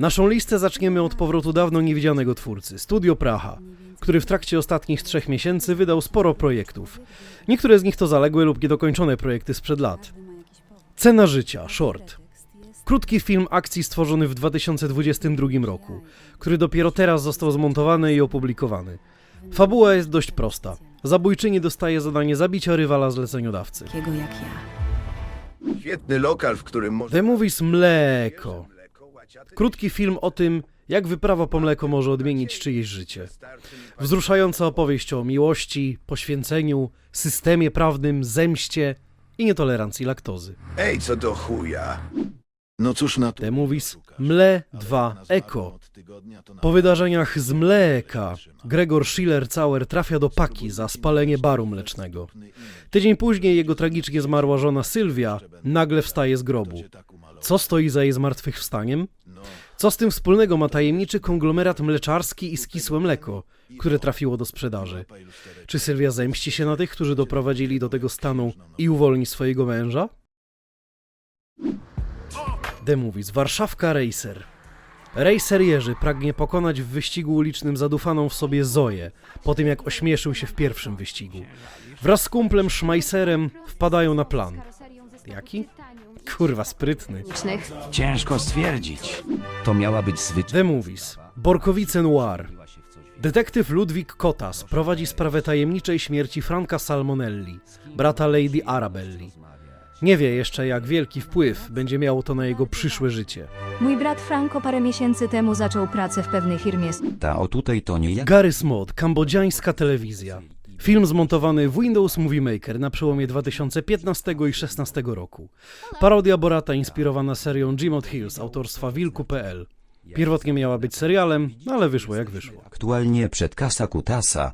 Naszą listę zaczniemy od powrotu dawno niewidzianego twórcy, Studio Praha, który w trakcie ostatnich trzech miesięcy wydał sporo projektów. Niektóre z nich to zaległe lub niedokończone projekty sprzed lat. Cena życia, short. Krótki film akcji stworzony w 2022 roku, który dopiero teraz został zmontowany i opublikowany. Fabuła jest dość prosta. Zabójczyni dostaje zadanie zabicia rywala zleceniodawcy. Takiego jak ja. Świetny lokal, w którym można... The Movies Mleko. Krótki film o tym, jak wyprawa po mleko może odmienić czyjeś życie. Wzruszająca opowieść o miłości, poświęceniu, systemie prawnym, zemście i nietolerancji laktozy. Ej, co do chuja. No cóż na to. Movies Mle 2 Eko. Po wydarzeniach z mleka Gregor Schiller-Cauer trafia do paki za spalenie baru mlecznego. Tydzień później jego tragicznie zmarła żona Sylwia nagle wstaje z grobu. Co stoi za jej zmartwychwstaniem? Co z tym wspólnego ma tajemniczy konglomerat mleczarski i skisłe mleko, które trafiło do sprzedaży? Czy Sylwia zemści się na tych, którzy doprowadzili do tego stanu i uwolni swojego męża? The Movies Warszawka Racer Racer Jerzy pragnie pokonać w wyścigu ulicznym zadufaną w sobie Zoję, po tym jak ośmieszył się w pierwszym wyścigu. Wraz z kumplem Schmeisserem wpadają na plan. Jaki? Kurwa, sprytny. Ciężko stwierdzić. To miała być zwyczajna. The Movies. Borkowice Noir. Detektyw Ludwik Kotas prowadzi sprawę tajemniczej śmierci Franka Salmonelli, brata Lady Arabelli. Nie wie jeszcze, jak wielki wpływ będzie miało to na jego przyszłe życie. Mój brat Franco parę miesięcy temu zaczął pracę w pewnej firmie Ta o tutaj to nie ja. Garys Mod, kambodżańska telewizja. Film zmontowany w Windows Movie Maker na przełomie 2015 i 2016 roku. Parodia Borata inspirowana serią Jimot Hills autorstwa Wilku.pl. Pierwotnie miała być serialem, ale wyszło jak wyszło. Aktualnie przed kasa kutasa.